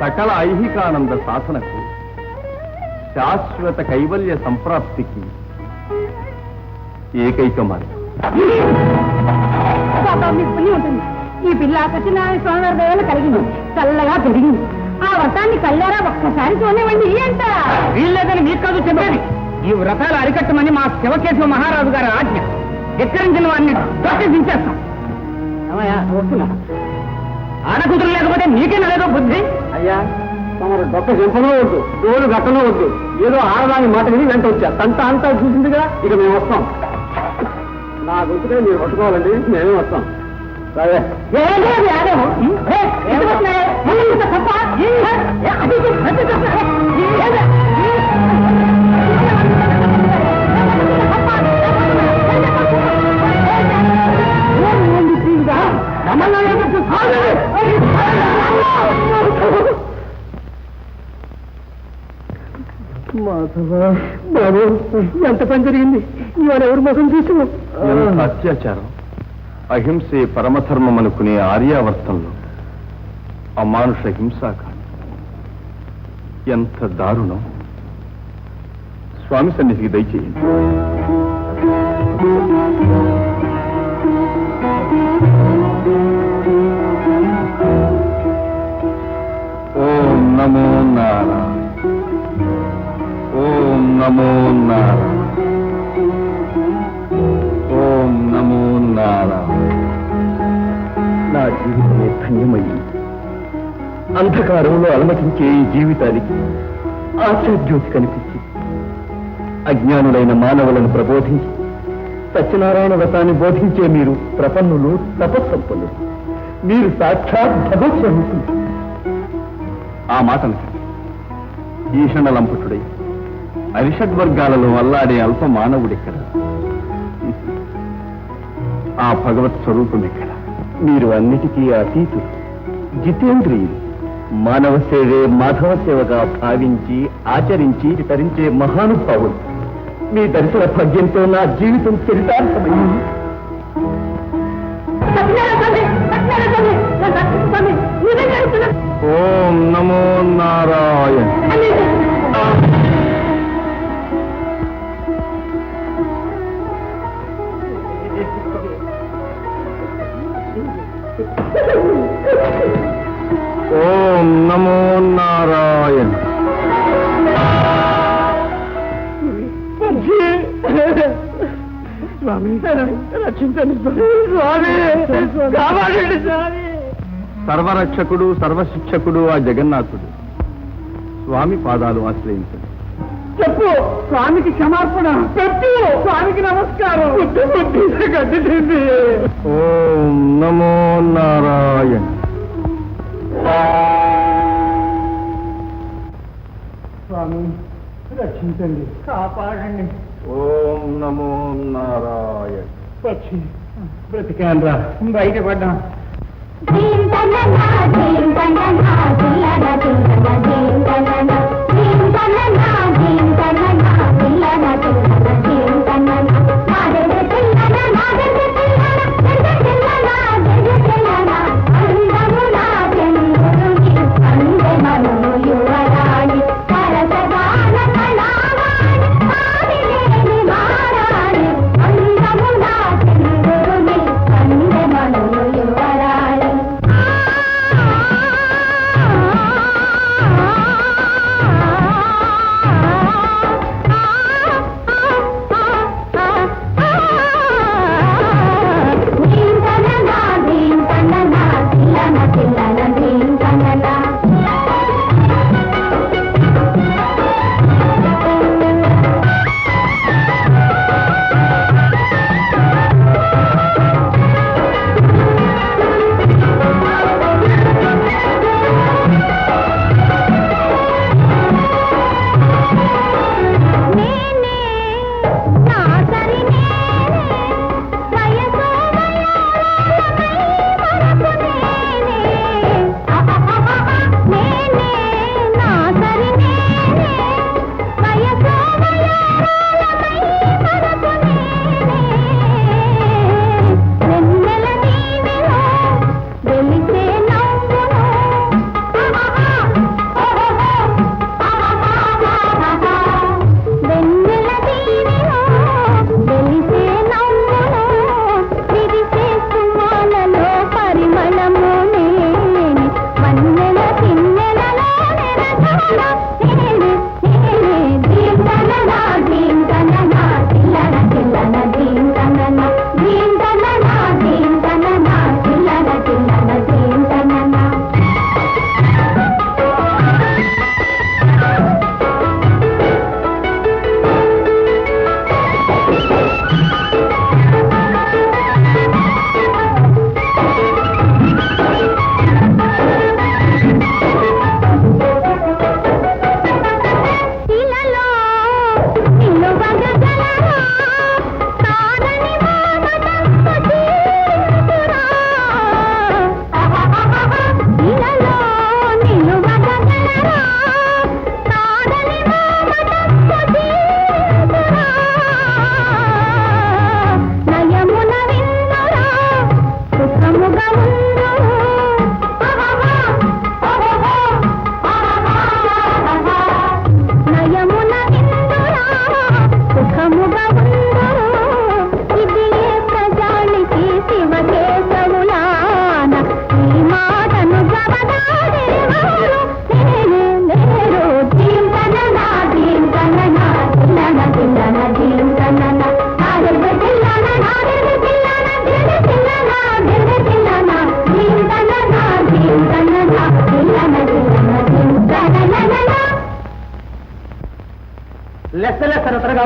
సకల ఐహికానంద సాధనకు శాశ్వత కైవల్య సంప్రాప్తికి ఏకైక మార్గం ఉంటుంది. ఈ పిల్ల సత్యనారాయణ స్వామి వారి దయవల్ల కలిగింది. చల్లగా పెరిగింది ఆ వ్రతాన్ని కళ్ళారా ఒక్కసారి చూడనివ్వండి ఎంత వీల్లేదని మీకు కాదు చెప్పేది. ఈ వ్రతాలు అరికట్టమని మా శివకేశవ మహారాజు గారి ఆజ్ఞ. ఎక్కరించిన వారిని దించేస్తాం వస్తున్నా ఆడకూతురు లేకపోతే నీకే లేదో బుద్ధి? అయ్యా తమరు డొక్క చెంపలో వద్దు డోలు గట్టలో వద్దు. ఏదో ఆడదాని మాట విని వెంట వచ్చా. తంట అంతా చూసిందిగా ఇక మేము వస్తాం. నా గుర్తుగా మీరు పట్టుకోవాలండి మేమే వస్తాం. సరే. బాబు ఎంత పని జరిగింది? ఇవాళ ఎవరు ముఖం అత్యాచారం? అహింసే పరమధర్మం అనుకునే ఆర్యావర్తంలో. అమానుష హింసాకాండ. ఎంత దారుణం. స్వామి సన్నిధికి దయచేయండి. ఓం నమో నారాయణ. నమో నారాయణ. ఓం నమో నారాయణ. నా జీవితమే ధన్యమయ్యి. అంధకారంలో అలమటించే ఈ జీవితానికి ఆశాజ్యోతి కనిపించింది అజ్ఞానులైన మానవులను ప్రబోధించి సత్యనారాయణ వ్రతాన్ని బోధించే మీరు ప్రపన్నులు తపస్సంపన్నులు. మీరు సాక్షాత్ భగవత్ ఆ మాటను ఈషణ లంపుటుడై అరిషడ్ వర్గాలలో అల్లాడే అల్ప మానవుడెక్కడ ఆ భగవత్ స్వరూపం ఎక్కడ? మీరు అన్నిటికీ అతీతులు. జితేంద్రియులు. మానవ సేవే మాధవ సేవగా భావించి ఆచరించి తరించే మహానుభావులు. మీ దర్శన భాగ్యంతో నా జీవితం చరితార్థమైంది. ఓం నమో నారాయణ. ఓం నమో నారాయణ. స్వామి రక్షించండి స్వామి. కాపాడండి స్వామి. సర్వరక్షకుడు సర్వశిక్షకుడు ఆ జగన్నాథుడు. స్వామి పాదాలు ఆశ్రయించండి. చెప్పు. స్వామికి క్షమార్పణ. చెప్పు. స్వామికి నమస్కారం. బుద్ధి బుద్ధి గడ్డి తింది ఓం నమో నారాయణ. స్వామి రక్షించండి. కాపాడండి. ఓం నమో నారాయణ. పక్షి బ్రతికాన్రా బయటపడ్డా దీం తననా దీం తననా దిల్లన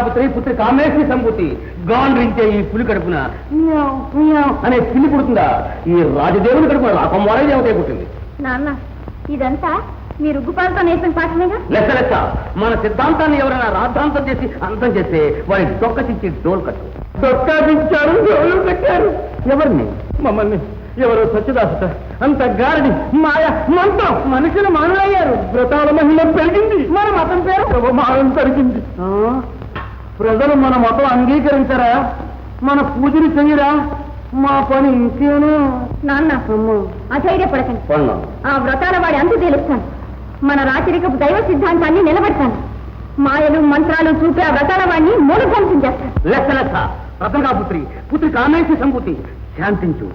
పుత్రి పుత్రి కామేశ్వరి సంపూతి గాండ్రించే ఈ పులి కడుపున. అనే పిల్లి పుడుతుందా? ఈ రాజదేవుని కడుపున రాకమ్మారే దేవతే పుట్టింది. నాన్న ఇదంతా మీ రుగ్గుపాలతో నేర్పిన పాఠమేగా? లెక్క లెక్క. మన సిద్ధాంతాన్ని ఎవరైనా రాద్ధాంతం చేసి అంతం చేస్తే వారి డొక్కచించి డోల్ కట్టు. డొక్కాదించారు డోలు కట్టారు. ఎవరిని? మమ్మల్ని. ఎవరో సత్యదాసత. అంత గారడి మాయ మంత్రం. మనుషులు మానలయ్యారు. వ్రతాల మహిళ పెరిగింది. మన మతం పేరు? మానం పెరిగింది. ప్రజలు మన మతం అంగీకరించరా? మన పూజలు చెయ్యరా? మా పని ఇంకేనా? నాన్న అధైర్యపడకండి. ఆ వ్రతాల వాడి అంతు తేలుస్తాను. మన రాచరికపు దైవ సిద్ధాంతాన్ని నిలబెడతాను. మాయలు మంత్రాలు చూపి ఆ వ్రతాల వాడిని మూలధ్వంసం చేస్తాను. లెక్క లెక్క. రతనగా పుత్రి పుత్రి కామేశ్వరి సంపూతి. శాంతించు.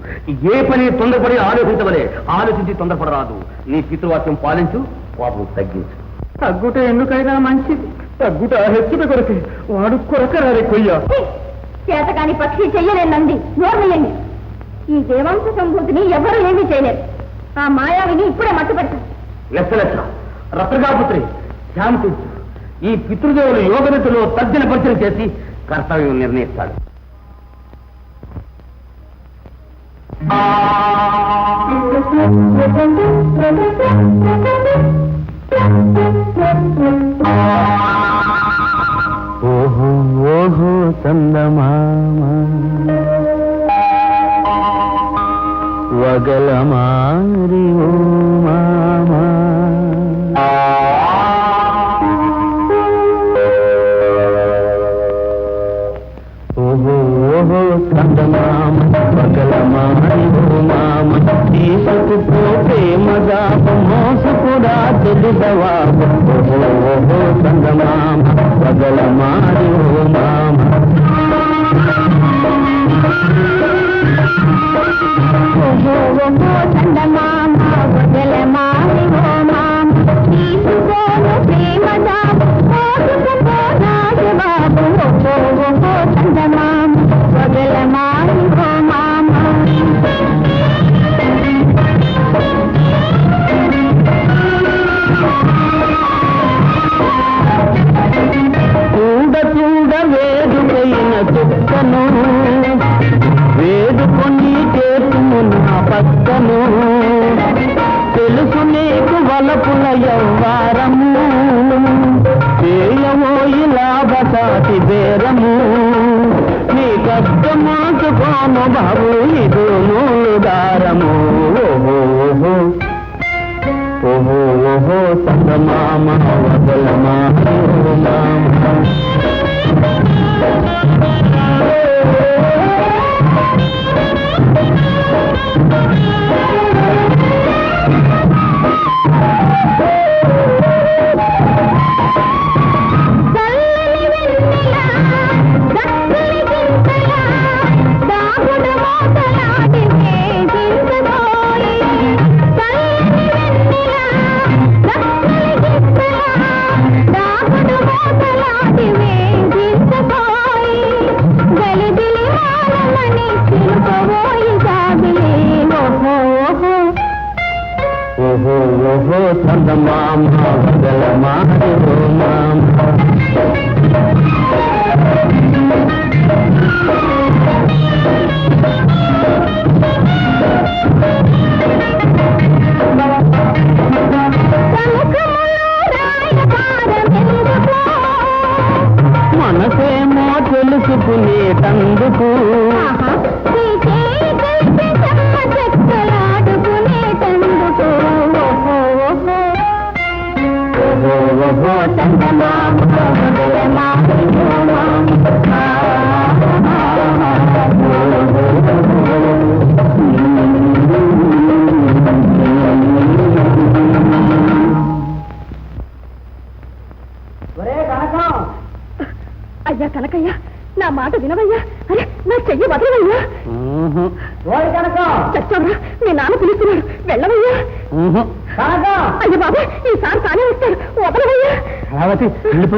ఏ పని తొందరపడి ఆలోచించవలే. ఆలోచించి తొందరపడరాదు. నీ పితృవాక్యం పాలించు పాపం తగ్గించు. తగ్గుట ఎందుకైనా మంచిది. తగ్గుట హెచ్చుట కొరకే వాడు కొరకరారే కొయ్య! చేతకాని పక్షి చెయ్యలేని నంది నోర్మయ్యండి. ఈ దేవాంశ సంభూతిని ఎవరు ఏమీ చేయలేరు. ఆ మాయావిని ఇప్పుడే మట్టుపెడతాను లెక్క లెక్క. రతనగా పుత్రి శాంతించు ఈ పితృదేవులు యోగనిధిలో తర్జన పరిచయం చేసి కర్తవ్యం నిర్ణయిస్తాడు. ఓహో ఓహో చందమామ వగలమారి చుక్కను వేడుకొని చేతుము నా పక్కను తెలుసు నీకు వలపుల యవ్వారము చేయవో ఇలా బేరము. నీ కష్టమాసుకోను బాబు ఇది నూలు దారము. ఓహో ఓహో సంగమామ వదలమా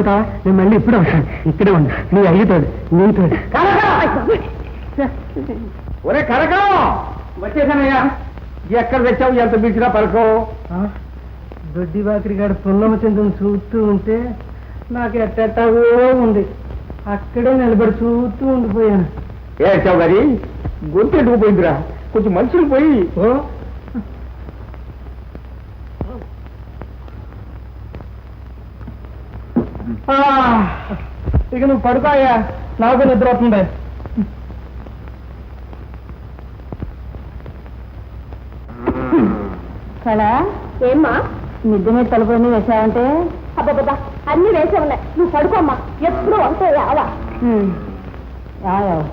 వెళ్ళిపోతావా నేను మళ్ళీ ఇప్పుడే వస్తాను. ఇక్కడే ఉంది నీ అయ్యతోడు నీతోడు. ఒరే కనకం! వచ్చేసానయ్యా. ఎక్కడ తెచ్చావు? ఎంత పిలిచినా పలకో. దొడ్డి బాకరి గారు పున్నమ చంద్రుని చూస్తూ ఉంటే నాకు ఎట్టెట్టాగో ఉంది. అక్కడే నిలబడి చూస్తూ ఉండిపోయాను. ఏడ్చావు గారి గొంతు ఎట్టుకుపోయిందిరా కొంచెం మనుషులు పోయి ఓ ఆ, ఇక నువ్వు పడుకోయా? నాకు నిద్ర వస్తుంది. కళ ఏమ్మా? నిద్ర మీద తలుపులన్నీ వేసావంటే? అబ్బబ్బా అన్ని వేసే ఉన్నాయి. నువ్వు పడుకోమ్మా. ఎప్పుడు అంతే యావా యావా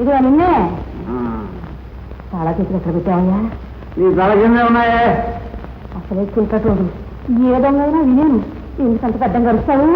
ఇదిగో నిన్నే. చాలా చేతులు ఎక్కడ పెట్టావయ్యా? నీ ఉన్నాయే. అసలే చిలకట్టు ఏ దొంగైనా వినేను. ఎందుకంత పెద్దంగా గడుస్తావు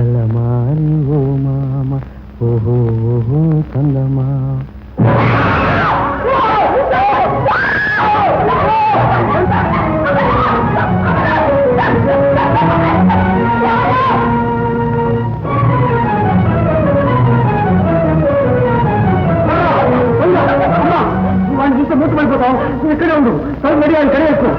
పగల ఓ మామ ఓహో ఓహో చందమామ వాడిని ఇక్కడే ఉండు. తలుపు రెడీ అని కడిగేసుకో.